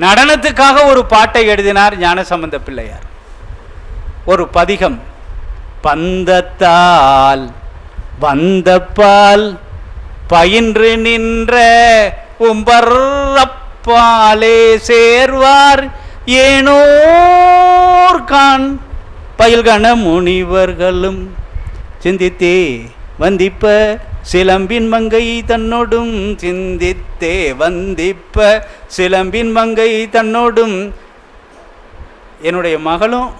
நடனத்துக்காக ஒரு பாட்டை எழுதினார் ஞானசம்பந்த பிள்ளையார். ஒரு பதிகம் பந்தத்தால் வந்தப்பால் பயின்று நின்ற உம்பர்ப்பாலே சேர்வார் ஏனோர்கான் பயில்கண முனிவர்களும் சிந்தித்தே வந்திப்ப சிலம்பின் மங்கை தன்னோடும் சிந்தித்தே வந்திப்ப. சிலம்பின் மங்கை தன்னோடும் என்னுடைய மகளும்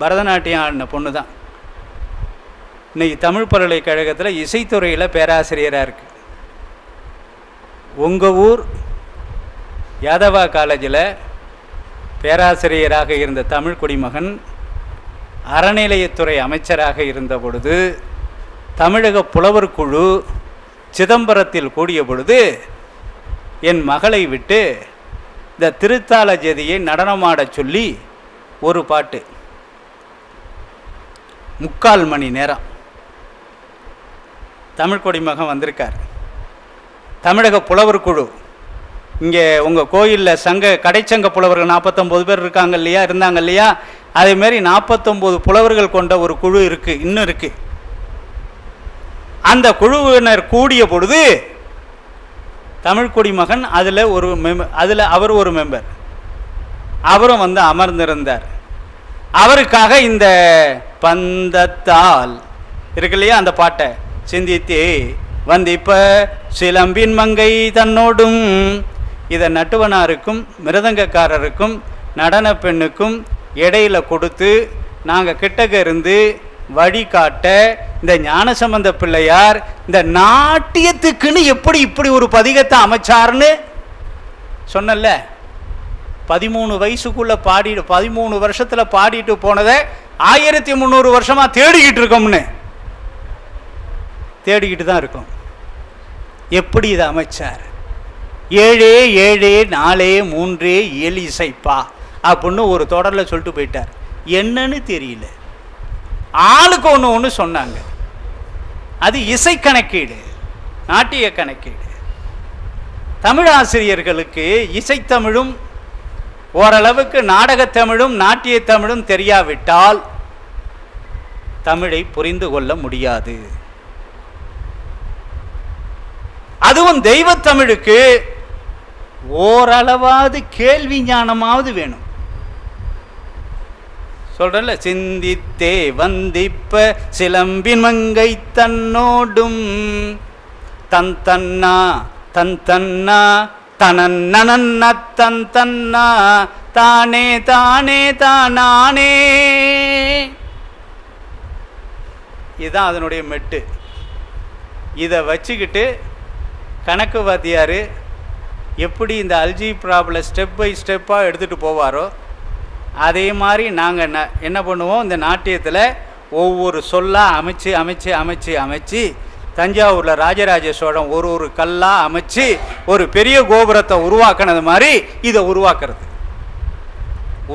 பரதநாட்டியம் ஆடின பொண்ணு தான் இன்றைக்கி தமிழ் பல்கலைக்கழகத்தில் இசைத்துறையில் பேராசிரியராக இருக்குது உங்கள் ஊர் யாதவா காலேஜில் பேராசிரியராக இருந்த தமிழ் குடிமகன் அறநிலையத்துறை அமைச்சராக இருந்த பொழுது தமிழக புலவர் குழு சிதம்பரத்தில் கூடிய பொழுது என் மகளை விட்டு இந்த திருத்தாள ஜெதியை நடனமாடச் சொல்லி ஒரு பாட்டு. முக்கால் மணி நேரம். தமிழ் கொடிமகன் வந்திருக்கார். தமிழக புலவர் குழு. இங்கே உங்கள் கோயிலில் சங்க கடைச்சங்க புலவர்கள் நாற்பத்தொம்போது பேர் இருக்காங்க இல்லையா? இருந்தாங்க இல்லையா? அதேமாரி நாற்பத்தொம்போது புலவர்கள் கொண்ட ஒரு குழு இருக்குது இன்னும் இருக்குது அந்த குழுவினர் கூடிய பொழுது தமிழ் குடிமகன் அதில் ஒரு மெம்பர் அதில் அவர் ஒரு மெம்பர் அவரும் வந்து அமர்ந்திருந்தார். அவருக்காக இந்த பந்தத்தால் இருக்கு இல்லையா அந்த பாட்டை? சிந்தித்தே வந்து இப்ப சிலம்பின் மங்கை தன்னோடும் இதை நட்டுவனாருக்கும் மிருதங்கக்காரருக்கும் நடன பெண்ணுக்கும் இடையில கொடுத்து நாங்கள் கிட்டக்க இருந்து வழிகாட்ட இந்த ஞானசம்பந்த பிள்ளையார் இந்த நாட்டியத்துக்குன்னு எப்படி இப்படி ஒரு பதிகத்தை அமைச்சாருன்னு சொன்னல பதிமூணு வயசுக்குள்ள பாடி பதிமூணு வருஷத்துல பாடிட்டு போனதை ஆயிரத்தி முந்நூறு வருஷமா தேடிக்கிட்டு இருக்கோம்னு. தேடிக்கிட்டு தான் இருக்கோம். எப்படி இதை அமைச்சார்? ஏழே ஏழே நாலே மூன்றே ஏழு இசைப்பா அப்படின்னு ஒரு தொடரில் சொல்லிட்டு போயிட்டார். என்னன்னு தெரியல. ஆளுக்கு ஒன்று ஒன்று சொன்னாங்க. அது இசை கணக்கீடு நாட்டிய கணக்கீடு. தமிழ் ஆசிரியர்களுக்கு இசைத்தமிழும் ஓரளவுக்கு நாடகத்தமிழும் நாட்டிய தமிழும் தெரியாவிட்டால் தமிழை புரிந்து கொள்ள முடியாது. அதுவும் தெய்வத்தமிழுக்கு ஓரளவாவது கேள்வி ஞானமாவது வேணும். சொல்றேன்ல சிந்தித்தே வந்திப்ப சிலம்பின் மங்கை தன்னோடும். தன் தன்னா தன் தன்னா தனன்னன தன் தன்னா தானே தானே தானானே. இதுதான் அதனுடைய மெட்டு. இதை வச்சுக்கிட்டு கணக்கு வாத்தியார் எப்படி இந்த அல்ஜி ப்ராப்ளம் ஸ்டெப் பை ஸ்டெப்பாக எடுத்துகிட்டு போவாரோ அதே மாதிரி நாங்கள் என்ன என்ன பண்ணுவோம்? இந்த நாட்டியத்தில் ஒவ்வொரு சொல்லாக அமைச்சு அமைச்சு அமைச்சு அமைச்சு தஞ்சாவூரில் ராஜராஜ சோழன் ஒரு ஒரு கல்லாக அமைச்சு ஒரு பெரிய கோபுரத்தை உருவாக்கினது மாதிரி இதை உருவாக்குறது.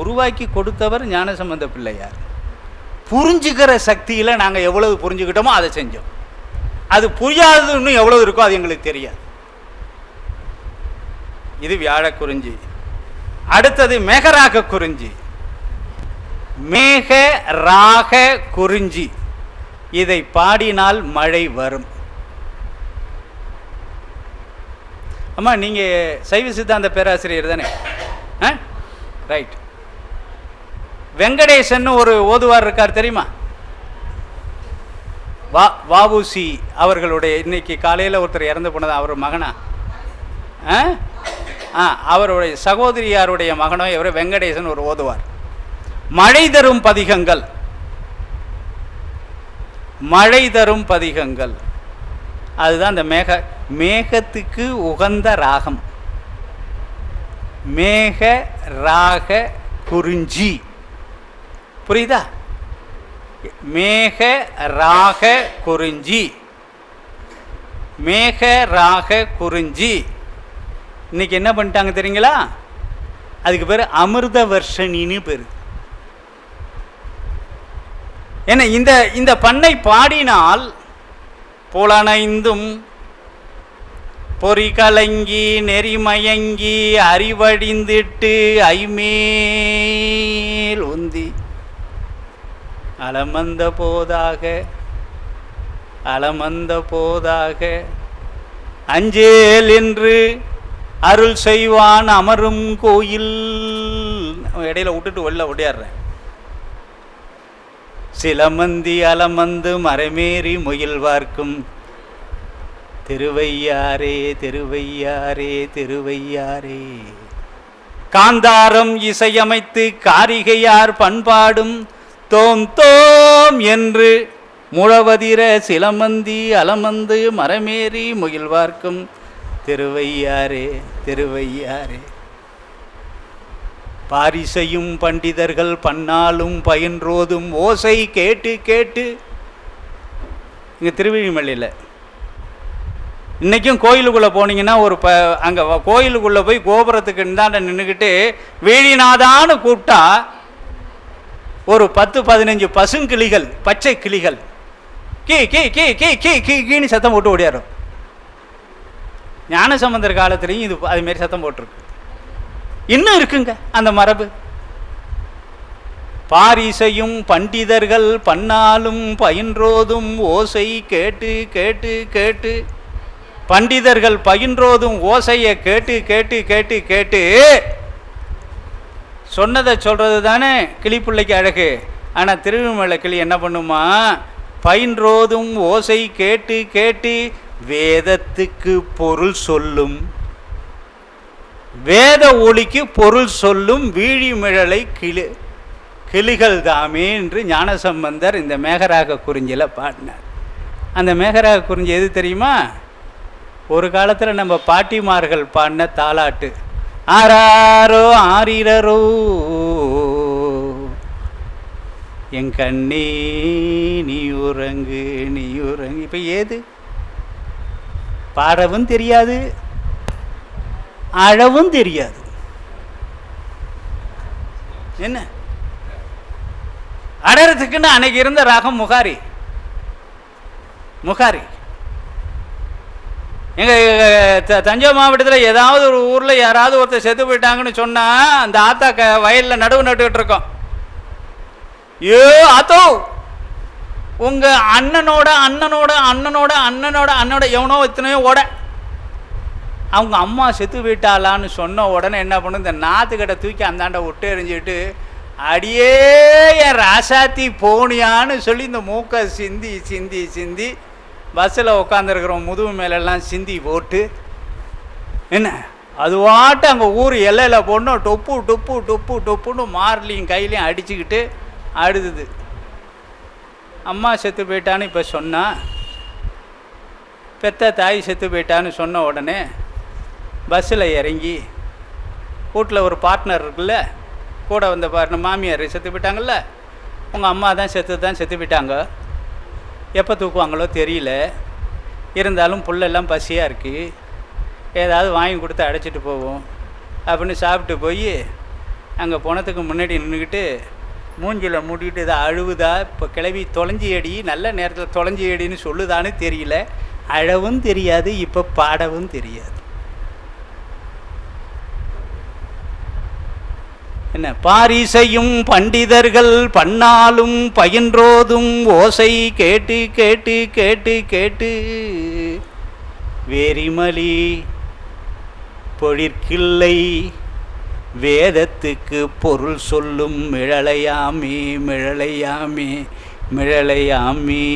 உருவாக்கி கொடுத்தவர் ஞானசம்பந்த பிள்ளையார். புரிஞ்சுக்கிற சக்தியில் நாங்கள் எவ்வளவு புரிஞ்சுக்கிட்டோமோ அதை செஞ்சோம். அது புரியாதது இன்னும் எவ்வளவு இருக்கோ அது எங்களுக்கு தெரியாது. இது வியாழ குறிஞ்சி அடுத்தது மேகராக குறிஞ்சி. மேக ராக குறிஞ்சி. இதை பாடினால் மழை வரும். அம்மா நீங்க சைவ சித்தாந்த பேராசிரியர் தானே? ரைட் வெங்கடேசன் ஒரு ஓதுவார் இருக்கார் தெரியுமா? வா வாவுசி அவர்களுடைய இன்னைக்கு காலையில் ஒருத்தர் இறந்து போனது அவர் மகனா? ஆ? ஆ அவருடைய சகோதரியாருடைய மகனோ இவர் வெங்கடேசன் ஒரு ஓதுவார். மழை தரும் பதிகங்கள். மழை தரும் பதிகங்கள். அதுதான் அந்த மேக மேகத்துக்கு உகந்த ராகம். மேக ராக குறிஞ்சி. புரியுதா? மேக ராக குறிஞ்சி. மேக ராக குறிஞ்சி. இன்னைக்கு என்ன பண்ணிட்டாங்க தெரியுங்களா? அதுக்கு பேர் அமிர்த வர்ஷனின்னு பேர். ஏன்னா இந்த இந்த பண்ணை பாடினால் புலனைந்தும் பொறி கலங்கி நெறிமயங்கி அறிவடிந்துட்டு ஐமேல் உந்தி. அலமந்த போதாக அலமந்த போதாக அஞ்சேல் என்று அருள் செய்வான் அமரும் கோயில். இடையில விட்டுட்டு வெளில ஓடியாடுறேன் சிலமந்தி அலமந்து மரமேறி முயல்வார்க்கும் திருவையாரே திருவையாரே திருவையாரே காந்தாரம் இசையமைத்து காரிகையார் பண்பாடும் தோம் தோம் என்று முழவதிர சிலமந்தி அலமந்து மரமேறி முகில்வார்க்கும் திருவையாரே திருவையாரே பாரிசையும் பண்டிதர்கள் பன்னாலும் பயின்றோதும் ஓசை கேட்டு கேட்டு. இங்கே திருவிழிமல்லியில் இன்றைக்கும் கோயிலுக்குள்ளே போனீங்கன்னா ஒரு ப அங்கே கோயிலுக்குள்ளே போய் கோபுரத்துக்கு இந்தாண்ட நின்றுக்கிட்டு வேலிநாதான்னு கூப்பிட்டா ஒரு பத்து பதினஞ்சு பசுங்கிளிகள் பச்சை கிளிகள். கீ கீ கீ கீ கீ கீ கீன்னு சத்தம் போட்டு ஓடியாரும். ஞானசம்பந்தர் காலத்துலேயும் இது அதுமாரி சத்தம் போட்டிருக்கு. இன்னும் இருக்குங்க அந்த மரபு. பாரிசையும் பண்டிதர்கள் பண்ணாலும் பயின்றோதும் ஓசை கேட்டு கேட்டு கேட்டு. பண்டிதர்கள் பயின்றோதும் ஓசையை கேட்டு கேட்டு கேட்டு கேட்டு. சொன்னதை சொல்கிறது தானே கிளிப்பிள்ளைக்கு அழகு. ஆனால் திருவிமலை கிளி என்ன பண்ணுமா? பயின்றோதும் ஓசை கேட்டு கேட்டு வேதத்துக்கு பொருள் சொல்லும். வேத ஒளிக்கு பொருள் சொல்லும் வீழிமிழலை கிளி கிளிகள் தாமே என்று ஞானசம்பந்தர் இந்த மேகராக குறிஞ்சியில் பாடினார். அந்த மேகராக குறிஞ்சி எது தெரியுமா? ஒரு காலத்தில் நம்ம பாட்டிமார்கள் பாடின தாலாட்டு ஆராரோ ஆரிரரோ என் கண்ணே நீ உறங்கு நீ உறங்கு. இப்போ ஏது? பாடவும் தெரியாது அழவும் தெரியாது. என்ன? அடறதுக்குன்னு அன்னைக்கு இருந்த ராகம் முகாரி. முகாரி. எங்கள் தஞ்சாவூர் மாவட்டத்தில் ஏதாவது ஒரு ஊரில் யாராவது ஒருத்தர் செத்து போயிட்டாங்கன்னு சொன்னால் அந்த ஆத்தா க வயலில் நடுவு நட்டுக்கிட்டு இருக்கோம். ஏ ஆத்தோ! உங்கள் அண்ணனோட அண்ணனோட அண்ணனோட அண்ணனோட அண்ணனோட எவனோ எத்தனையோ ஓட. அவங்க அம்மா செத்து போயிட்டாளான்னு சொன்ன உடனே என்ன பண்ணும்? இந்த நாத்துக்கடை தூக்கி அந்தாண்ட விட்டு எறிஞ்சிட்டு அடியே என் ராசாத்தி போனியான்னு சொல்லி இந்த மூக்கை சிந்தி சிந்தி சிந்தி பஸ்ஸில் உட்காந்துருக்குறோம் முதுகு மேலெல்லாம் சிந்தி போட்டு என்ன? அதுவாட்டு அங்கே ஊர் எல்லையில் போடணும். டொப்பு டொப்பு டொப்பு டொப்புன்னு மார்லையும் கையிலையும் அடிச்சுக்கிட்டு அழுதுது அம்மா செத்து போயிட்டான்னு இப்போ சொன்னால் பெத்த தாய் செத்து போயிட்டான்னு சொன்ன உடனே பஸ்ஸில் இறங்கி வீட்டில் ஒரு பார்ட்னர் இருக்குல்ல கூட வந்த பார்ட்னர் மாமியார் செத்து போயிட்டாங்கல்ல உங்கள் அம்மா தான் செத்து தான் செத்து போயிட்டாங்க. எப்போ தூக்குவாங்களோ தெரியல. இருந்தாலும் புல்லெல்லாம் பசியாக இருக்குது ஏதாவது வாங்கி கொடுத்து அடைச்சிட்டு போவோம். அப்படின்னு சாப்பிட்டு போய் அங்கே போனதுக்கு முன்னாடி நின்றுக்கிட்டு மூஞ்சில் மூடிக்கிட்டு இதை அழுவுதா இப்போ கிளவி தொலைஞ்சி அடி நல்ல நேரத்தில் தொலைஞ்சி அடின்னு சொல்லுதான்னு தெரியல. அழவும் தெரியாது இப்போ பாடவும் தெரியாது. என்ன? பாரிசையும் பண்டிதர்கள் பண்ணாலும் பயின்றோதும் ஓசை கேட்டு கேட்டு கேட்டு கேட்டு. வேரிமலி பொழிற்கில்லை வேதத்துக்கு பொருள் சொல்லும் மிழலையாமி மிழலையாமே மிழலையாமி.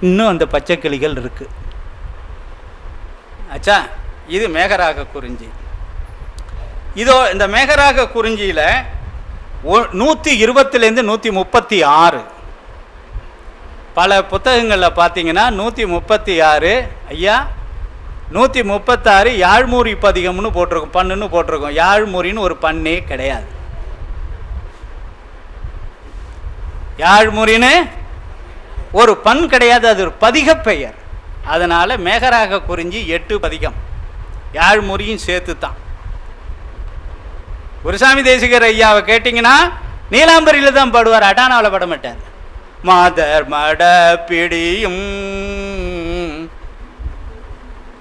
இன்னும் அந்த பச்சைக்கிளிகள் இருக்கு. ஆச்சா இது மேகராக குறிஞ்சி. இதோ இந்த மேகராக குறிஞ்சியில் நூற்றி இருபத்துலேருந்து நூற்றி முப்பத்தி ஆறு பல புத்தகங்களில் பார்த்தீங்கன்னா நூற்றி முப்பத்தி ஆறு ஐயா நூற்றி முப்பத்தாறு யாழ்மூரி பதிகம்னு போட்டிருக்கோம் பண்ணுன்னு போட்டிருக்கோம். யாழ்மூரின்னு ஒரு பண்ணே கிடையாது. யாழ்மூரின்னு ஒரு பண் கிடையாது அது ஒரு பதிக பெயர் அதனால் மேகராக குறிஞ்சி எட்டு பதிகம். யாழ்மொழியும் சேர்த்து தான் குருசாமி தேசிகர் ஐயாவை கேட்டிங்கன்னா நீலாம்பரியில் தான் பாடுவார். அடானாவில் பாட மாட்டார். மாதர் மட பிடியும்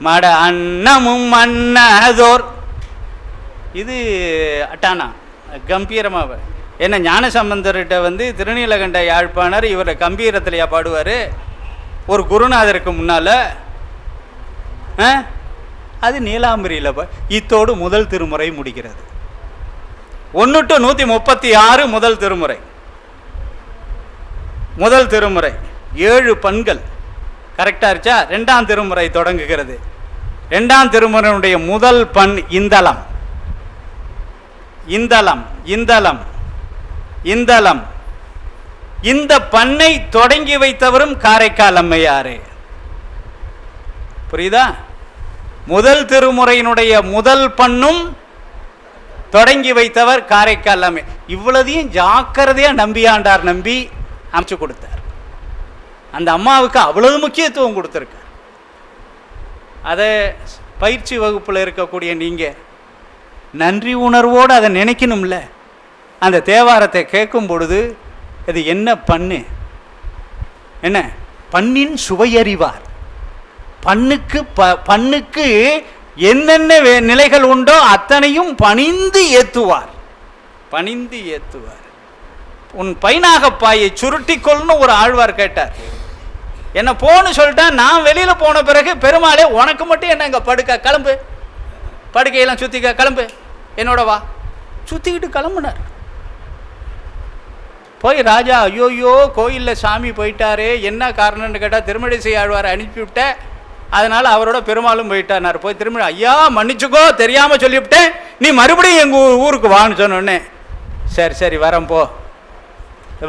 மட அன்னமும் மன்னதோர் இது அட்டானா கம்பீரமாக என்ன ஞானசம்பந்தர்கிட்ட வந்து திருநீலகண்ட யாழ்ப்பாணர் இவரை கம்பீரத்திலையா பாடுவார். ஒரு குருநாதருக்கு முன்னால் அது நீலாம்பரியில் இத்தோடு முதல் திருமுறை முடிக்கிறது ஒன்று டு நூற்றி முப்பத்தி ஆறு முதல் திருமுறை. முதல் திருமுறை. ஏழு பண்கள். கரெக்டாக இருச்சா? ரெண்டாம் திருமுறை தொடங்குகிறது. ரெண்டாம் திருமுறையினுடைய முதல் பண் இந்தளம். இந்தளம் இந்தளம் இந்தளம். இந்த பண்ணை தொடங்கி வைத்தவரும் காரைக்கால் அம்மையாரே. புரியுதா? முதல் திருமுறையினுடைய முதல் பண்ணும் தொடங்கி வைத்தவர் காரைக்கால் அம்மை. இவ்வளதையும் ஜாக்கிரதையா நம்பியாண்டார் நம்பி அமைச்சு கொடுத்தார். அந்த அம்மாவுக்கு அவ்வளவு முக்கியத்துவம் கொடுத்துருக்கார். அதை பயிற்சி வகுப்பில் இருக்கக்கூடிய நீங்கள் நன்றி உணர்வோடு அதை நினைக்கணும்ல. அந்த தேவாரத்தை கேட்கும் பொழுது இது என்ன பண்ணு? என்ன? பண்ணின் சுவையறிவார். பண்ணுக்கு ப பண்ணுக்கு என்னென்ன நிலைகள் உண்டோ அத்தனையும் பணிந்து ஏத்துவார். பணிந்து ஏத்துவார். உன் பைனாகப்பாயை சுருட்டிக்கொள்னு ஒரு ஆழ்வார் கேட்டார். என்ன போன்னு சொல்லிட்டா நான் வெளியில போன பிறகு பெருமாளே உனக்கு மட்டும் என்ன இங்க படுக்க? கிளம்பு. படுக்கையெல்லாம் சுத்திக்க கிளம்பு. என்னோட வா. சுத்திக்கிட்டு கிளம்புனார். போய் ராஜா ஐயோயோ கோயிலில் சாமி போயிட்டாரே என்ன காரணம்னு கேட்டால் திருமழிசை ஆழ்வாரை அனுப்பிவிட்ட. அதனால் அவரோட பெருமாளும் போயிட்டார் போய் திரும்ப ஐயா மன்னிச்சுக்கோ தெரியாமல் சொல்லிவிட்டேன். நீ மறுபடியும் எங்கள் ஊருக்கு வான்னு சொன்னோடனே சரி சரி வரேன் போ.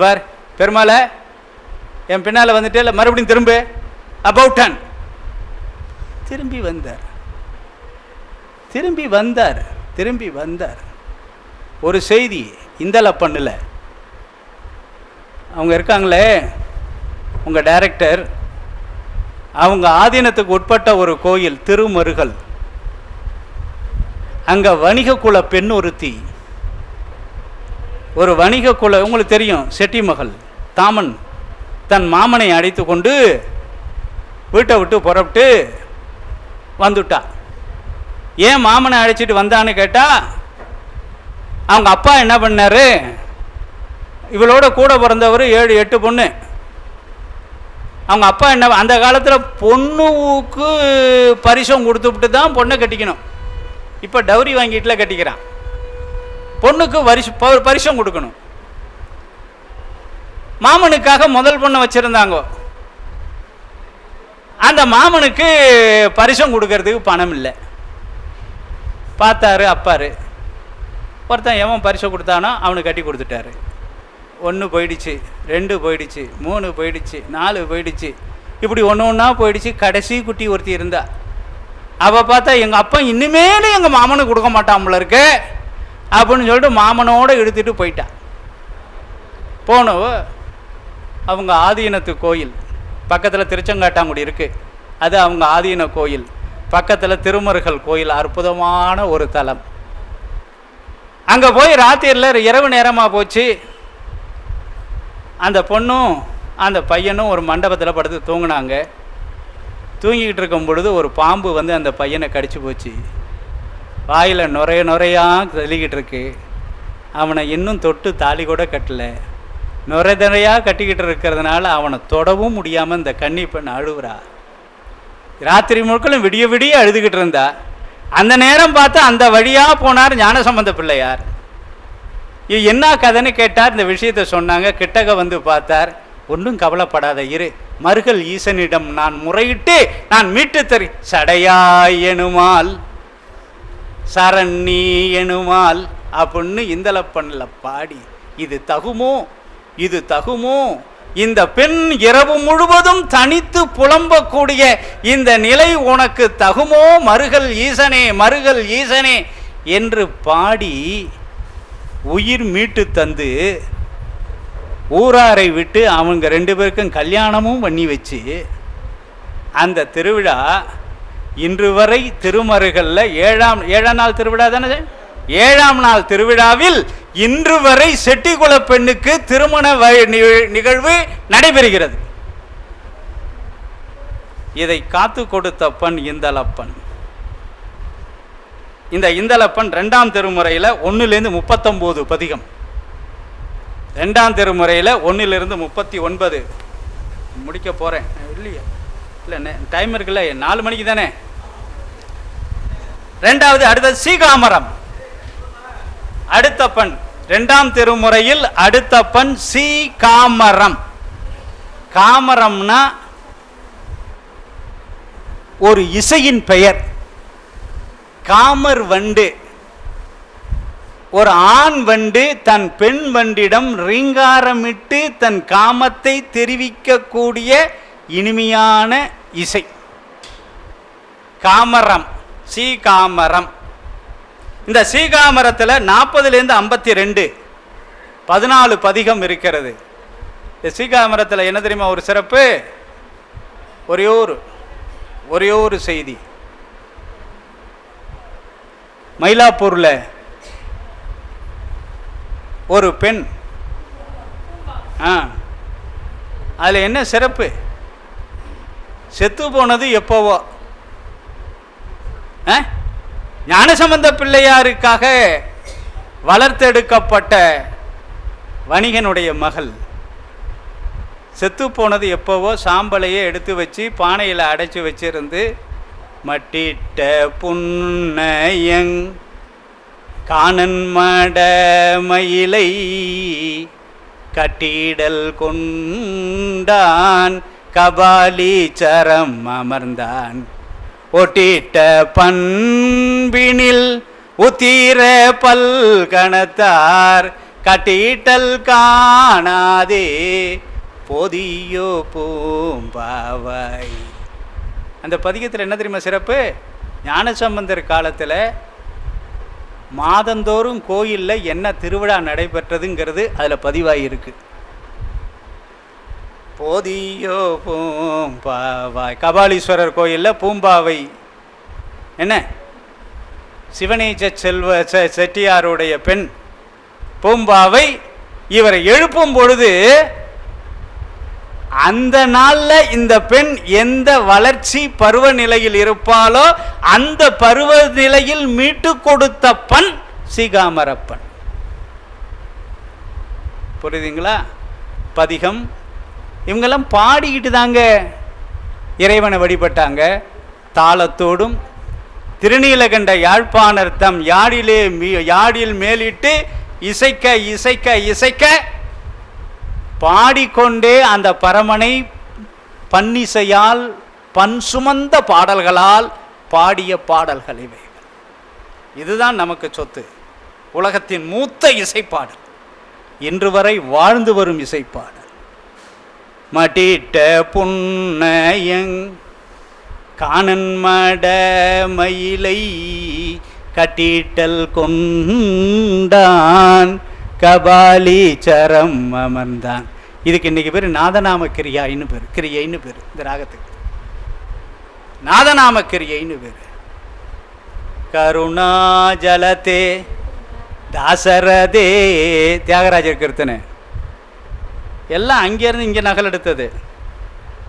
பார் பெருமாளை என் பின்னால் வந்துட்டே இல்லை மறுபடியும் திரும்ப. அபவுட்டன் திரும்பி வந்தார். திரும்பி வந்தார் திரும்பி வந்தார். ஒரு செய்தி இந்தல பண்ணல. அவங்க இருக்காங்களே உங்கள் டைரக்டர் அவங்க ஆதீனத்துக்கு உட்பட்ட ஒரு கோயில் திருமருகல். அங்க வணிக குல பெண் ஒருத்தி. ஒரு வணிக குல உங்களுக்கு தெரியும் செட்டி மகள் தாமன். தன் மாமனை அடைத்து கொண்டு வீட்டை விட்டு புறப்பட்டு வந்துட்டா. ஏன் மாமனை அழைச்சிட்டு வந்தான்னு கேட்டா அவங்க அப்பா என்ன பண்ணாரு? இவளோட கூட பிறந்தவர் ஏழு எட்டு பொண்ணு. அவங்க அப்பா என்ன அந்த காலத்தில் பொண்ணுக்கு பரிசம் கொடுத்துவிட்டு தான் பொண்ணை கட்டிக்கணும். இப்போ டவுரி வாங்கிட்டுல கட்டிக்கிறான். பொண்ணுக்கு வரிசு பரிசம் கொடுக்கணும். மாமனுக்காக முதல் பொண்ணை வச்சுருந்தாங்க. அந்த மாமனுக்கு பரிசம் கொடுக்கறதுக்கு பணம் இல்லை. பார்த்தாரு அப்பாரு. ஒருத்தன் எவன் பரிசம் கொடுத்தானோ அவனுக்கு கட்டி கொடுத்துட்டாரு. ஒன்று போயிடுச்சு ரெண்டு போயிடுச்சு மூணு போயிடுச்சு நாலு போயிடுச்சு. இப்படி ஒன்று ஒன்றா போயிடுச்சு. கடைசி குட்டி ஒருத்தி இருந்தா. அவள் பார்த்தா எங்கள் அப்பா இனிமேலும் எங்கள் மாமனுக்கு கொடுக்க மாட்டான் இருக்கு. அப்படின்னு சொல்லிட்டு மாமனோட இழுத்துட்டு போயிட்டான் போனவ அவங்க ஆதீனத்து கோயில். பக்கத்தில் திருச்செங்காட்டாங்குடி இருக்குது அது அவங்க ஆதீன கோயில். பக்கத்தில் திருமருகல் கோயில் அற்புதமான ஒரு தலம். அங்கே போய் ராத்திரியில் இரவு நேரமாக போச்சு. அந்த பொண்ணும் அந்த பையனும் ஒரு மண்டபத்தில் படுத்து தூங்கினாங்க. தூங்கிக்கிட்டு இருக்கும் பொழுது ஒரு பாம்பு வந்து அந்த பையனை கடிச்சு போச்சு. வாயில் நுரைய நுரையாக தள்ளிக்கிட்டு இருக்கு. அவனை இன்னும் தொட்டு தாலி கூட கட்டலை. நுரை நுரையா கட்டிக்கிட்டு இருக்கிறதுனால அவனை தொடவும் முடியாமல் இந்த கன்னி பெண் அழுகுறா ராத்திரி முழுக்களும் விடிய விடிய அழுதுகிட்டு இருந்தா. அந்த நேரம் பார்த்து அந்த வழியாக போனார் ஞானசம்பந்த பிள்ளையார். இது என்ன கதைன்னு கேட்டார் இந்த விஷயத்தை சொன்னாங்க. கிட்டக வந்து பார்த்தார் ஒன்றும் கவலைப்படாத இரு. மருகல் ஈசனிடம் நான் முறையிட்டு நான் மீட்டு தரு சடையாய் எனுமால் சரணி எனுமால் அப்படின்னு இந்தலப்பண்ணில் பாடி இது தகுமோ? இது தகுமோ? இந்த பெண் இரவு முழுவதும் தனித்து புலம்பக்கூடிய இந்த நிலை உனக்கு தகுமோ? மருகல் ஈசனே மருகல் ஈசனே என்று பாடி உயிர் மீட்டு தந்து ஊராரை விட்டு அவங்க ரெண்டு பேருக்கும் கல்யாணமும் பண்ணி வச்சு அந்த திருவிழா இன்று வரை திருமருகளில் ஏழாம் ஏழாம் நாள் திருவிழா தானே ஏழாம் நாள் திருவிழாவில் இன்று வரை செட்டிகுல பெண்ணுக்கு திருமண வ- நிகழ்வு நடைபெறுகிறது. இதை காத்து பெண் இந்தலப்பன். இந்த இந்தலப்பன் ரெண்டாம் திருமுறையில் ஒன்றுலேருந்து முப்பத்தொம்போது பதிகம். ரெண்டாம் திருமுறையில் ஒன்றிலிருந்து முப்பத்தி ஒன்பது முடிக்க போகிறேன் இல்லையா. இல்லை டைம் இருக்குல்ல நாலு மணிக்கு தானே? ரெண்டாவது அடுத்தது சீகாமரம். அடுத்தப்பன் ரெண்டாம் திருமுறையில் அடுத்தப்பன் சி காமரம் காமரம்னா ஒரு இசையின் பெயர். காமர் வண்டு. ஒரு ஆண் வண்டு தன் பெண் வண்டிடம் ரீங்காரமிட்டு தன் காமத்தை தெரிவிக்கக்கூடிய இனிமையான இசை. காமரம் சீகாமரம். இந்த சீகாமரத்தில் நாற்பதுலேருந்து ஐம்பத்தி ரெண்டு பதினாலு பதிகம் இருக்கிறது. இந்த சீகாமரத்தில் என்ன தெரியுமா ஒரு சிறப்பு? ஒரே ஒரு ஒரே ஒரு செய்தி. மயிலாப்பூரில் ஒரு பெண். ஆ. அதில் என்ன சிறப்பு? செத்து போனது எப்போவோ. ஆ? ஞானசம்பந்த பிள்ளையாருக்காக வளர்த்தெடுக்கப்பட்ட வணிகனுடைய மகள். செத்து போனது எப்போவோ சாம்பலையே எடுத்து வச்சு பானையில் அடைச்சி வச்சிருந்து மட்டிட்ட புன்னயங் காணன் மடமயிலை கட்டிடல் கொண்டான் கபாலீச்சரம் அமர்ந்தான். ஒட்டிட்ட பண்பினில் உத்தீர பல்கணத்தார் கட்டிட்டல் காணாதே போதியோ பூம்பாவாய் அந்த பதிகத்தில் என்ன தெரியுமா சிறப்பு? ஞானசம்பந்தர் காலத்தில் மாதந்தோறும் கோயிலில் என்ன திருவிழா நடைபெற்றதுங்கிறது அதில் பதிவாயிருக்கு. போதியோ பூம்பாவாய். கபாலீஸ்வரர் கோயிலில் பூம்பாவை. என்ன? சிவனேஜ செல்வ செ- செட்டியாருடைய பெண் பூம்பாவை இவரை எழுப்பும் பொழுது அந்த நாளில் இந்த பெண் எந்த வளர்ச்சி பருவநிலையில் இருப்பாளோ அந்த பருவநிலையில் மீட்டு கொடுத்த பண் சீகாமரப்பன். புரியுதுங்களா? பதிகம். இவங்கெல்லாம் பாடிக்கிட்டு தாங்க இறைவனை வழிபட்டாங்க. தாளத்தோடும் திருநீலகண்ட யாழ்ப்பாணர் தம் யாழிலே மீ- யாழில் மேலிட்டு இசைக்க இசைக்க இசைக்க பாடிக்கொண்டே அந்த பரமனை பன்னிசையால் பன் சுமந்த பாடல்களால் பாடிய பாடல்கள் இவை. இதுதான் நமக்கு சொத்து. உலகத்தின் மூத்த இசைப்பாடல். இன்று வரை வாழ்ந்து வரும் இசைப்பாடல். மட்டிட்ட புன்னயங் காணன் மட மயிலை கட்டிட்டல் கொண்டான். கபாலீச்சரம் அமர்ந்தான். இதுக்கு இன்னைக்கு பேர் நாதநாம கிரியாயின்னு பேர். கிரியைன்னு பேர் இந்த ராகத்துக்கு. நாதநாம கிரியைன்னு பேர். கருணாஜலத்தே தாசரதே தியாகராஜர் கீர்த்தனை. எல்லாம் அங்கேருந்து இங்கே நகல் எடுத்தது.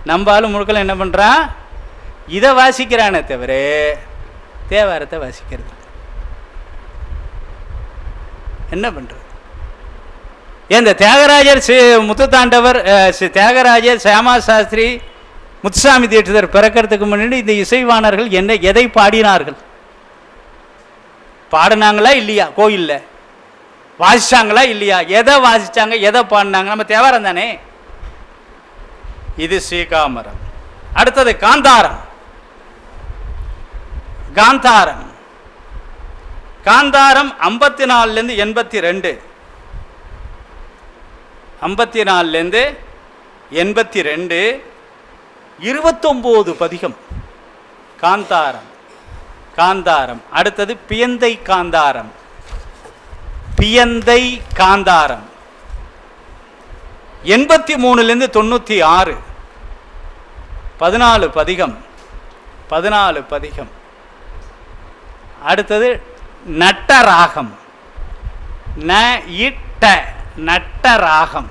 நம்ம ஆளு முழுக்கெல்லாம் என்ன பண்ணுறான் இதை வாசிக்கிறானே தவிர தேவாரத்தை வாசிக்கிறது என்ன பண்ணுறது இந்த தியாகராஜர் முத்துத்தாண்டவர் தியாகராஜர் சியாமா சாஸ்திரி முத்துசாமி தீட்சிதர் பிறக்கிறதுக்கு முன்னாடி இந்த இசைவாணர்கள் என்ன எதை பாடினார்கள்? பாடினாங்களா இல்லையா? கோயிலில். வாசிச்சாங்களா இல்லையா? எதை வாசிச்சாங்க எதை பாடினாங்க? நம்ம தேவாரம் தானே? இது ஸ்ரீகாமரம் அடுத்தது காந்தாரம். காந்தாரம். காந்தாரம் ஐம்பத்தி நாலுலேருந்து எண்பத்தி ரெண்டு. ஐம்பத்தி நாலுலேருந்து எண்பத்தி ரெண்டு இருபத்தொம்போது பதிகம். காந்தாரம் காந்தாரம். அடுத்தது பியந்தை காந்தாரம். பியந்தை காந்தாரம். எண்பத்தி மூணுலேருந்து தொண்ணூற்றி ஆறு. பதினாலு பதிகம் பதினாலு பதிகம். அடுத்தது நட்டராகம். ந இட்ட. நட்டராகம்.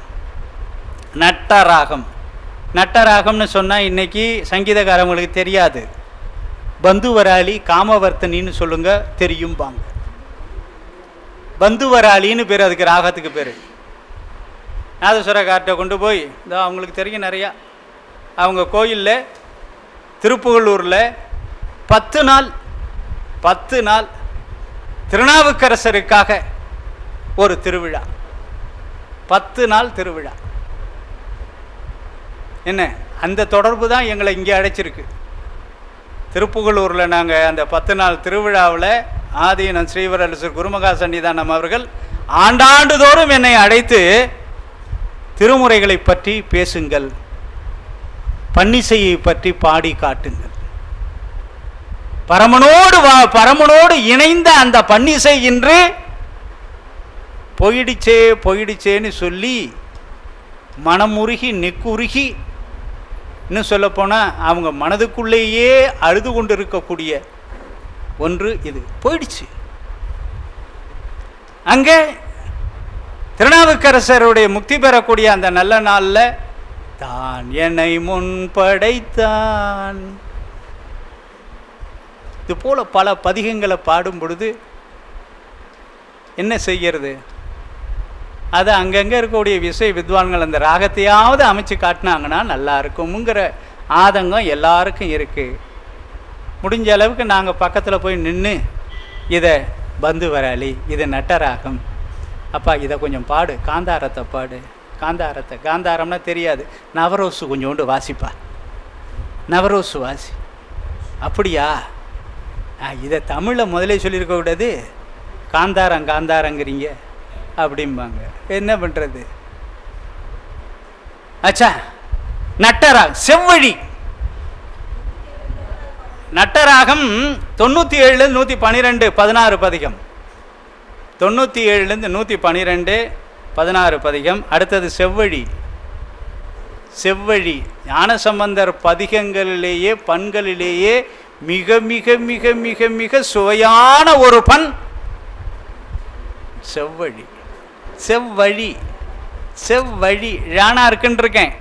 நட்டராகம். நட்டராகம்னு சொன்னால் இன்னைக்கு சங்கீதக்காரவங்களுக்கு தெரியாது. பந்துவராளி காமவர்த்தனின்னு சொல்லுங்க தெரியும்பாங்க. பந்துவராளின்னு பேர் அதுக்கு ராகத்துக்கு பேர். நாதஸ்வரக்கார்ட்ட கொண்டு போய் இதோ அவங்களுக்கு தெரியும் நிறையா. அவங்க கோயிலில் திருப்புகலூரில் பத்து நாள் பத்து நாள் திருநாவுக்கரசருக்காக ஒரு திருவிழா. பத்து நாள் திருவிழா. என்ன? அந்த தொடர்பு தான் எங்களை இங்கே அழைச்சிருக்கு திருப்புகலூரில் நாங்கள் அந்த பத்து நாள் திருவிழாவில் ஆதீனம் ஸ்ரீவரலசர் குருமகா சன்னிதானம் அவர்கள் ஆண்டாண்டுதோறும் என்னை அழைத்து திருமுறைகளை பற்றி பேசுங்கள். பன்னிசையை பற்றி பாடி காட்டுங்கள். பரமனோடு பரமனோடு இணைந்த அந்த பன்னிசை இன்று போயிடுச்சே போயிடுச்சேன்னு சொல்லி மனமுருகி நெக்குருகி இன்னும் சொல்லப்போனால் அவங்க மனதுக்குள்ளேயே அழுது கொண்டு இருக்கக்கூடிய ஒன்று இது. போயிடுச்சு. அங்கே திருநாவுக்கரசருடைய முக்தி பெறக்கூடிய அந்த நல்ல நாளில் தான் என்னை முன் படைத்தான் இது போல பல பதிகங்களை பாடும் பொழுது என்ன செய்கிறது? அது அங்கங்கே இருக்கக்கூடிய விசை வித்வான்கள் அந்த ராகத்தையாவது அமைச்சு காட்டினாங்கன்னா நல்லா இருக்கும்ங்கிற ஆதங்கம் எல்லாருக்கும் இருக்குது முடிஞ்ச அளவுக்கு நாங்கள் பக்கத்தில் போய் நின்று இதை பந்து வராளி இது நட்டராகம். அப்பா இதை கொஞ்சம் பாடு காந்தாரத்தை பாடு. காந்தாரத்தை காந்தாரம்னா தெரியாது. நவரோசு கொஞ்சோண்டு வாசிப்பா. நவரோசு வாசி. அப்படியா? இதை தமிழில் முதலே சொல்லியிருக்க கூடாது. காந்தாரம் காந்தாரங்கிறீங்க. அப்படிம்பாங்க. என்ன பண்ணுறது அச்சா நட்டராகம் செவ்வழி. நட்டராகம் தொண்ணூற்றி ஏழுலேருந்து நூற்றி பன்னிரெண்டு பதினாறு பதிகம். தொண்ணூற்றி ஏழுலேருந்து நூற்றி பன்னிரெண்டு பதினாறு பதிகம். அடுத்தது செவ்வழி. செவ்வழி. ஞானசம்பந்தர் பதிகங்களிலேயே பண்களிலேயே மிக மிக மிக மிக மிக சுவையான ஒரு பண் செவ்வழி. செவ்வழி செவ்வழி ராணா இருக்குன்னு இருக்கேன்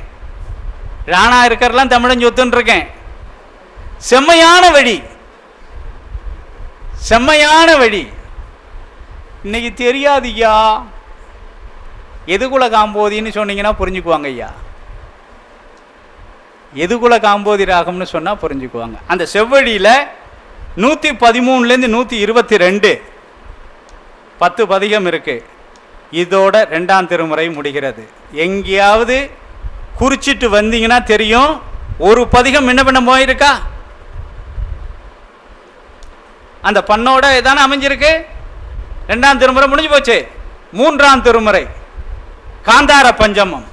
ராணா இருக்கிறலாம் தமிழன் சொத்துன்ட்ருக்கேன் செம்மையான வழி செம்மையான வழி இன்னைக்கு தெரியாது ஐயா எதுகுல காம்போதின்னு சொன்னீங்கன்னா புரிஞ்சுக்குவாங்க ஐயா. எதுகுல காம்போதி ராகம்னு சொன்னால் புரிஞ்சுக்குவாங்க. அந்த செவ்வழியில் நூற்றி பதிமூணுலேருந்து நூற்றி இருபத்தி ரெண்டு பத்து பதிகம் இருக்குது இதோட ரெண்டாம் திருமுறை முடிகிறது. எங்கேயாவது குறிச்சிட்டு வந்தீங்கன்னா தெரியும் ஒரு பதிகம் என்ன பண்ண போயிருக்கா அந்த பண்ணோட தானே அமைஞ்சிருக்கு? ரெண்டாம் திருமுறை முடிஞ்சு போச்சு. மூன்றாம் திருமுறை காந்தார பஞ்சமம்.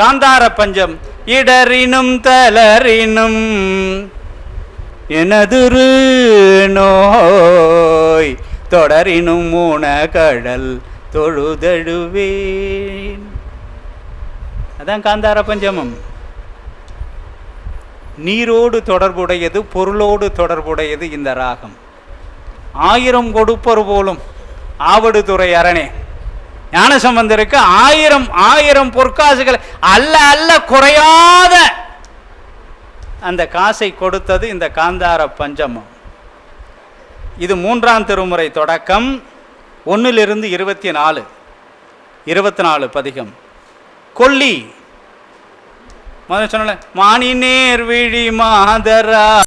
காந்தார பஞ்சம் இடறினும் தளரினும் எனதுரு நோய் தொடரினும் மூன கடல் தொழுதழுவேன். அதான் காந்தார பஞ்சமம். நீரோடு தொடர்புடையது பொருளோடு தொடர்புடையது இந்த ராகம். ஆயிரம் கொடுப்பர் போலும் ஆவடுதுறை அரணே. ஞானசம்பந்தருக்கு ஆயிரம் ஆயிரம் பொற்காசுகள் அல்ல அல்ல குறையாத அந்த காசை கொடுத்தது இந்த காந்தார பஞ்சமம். இது மூன்றாம் திருமுறை தொடக்கம். ஒன்றிலிருந்து இருபத்தி நாலு இருபத்தி நாலு பதிகம். கொல்லி. முதல்ல சொன்னல மானி நேர் விழி மாதரா.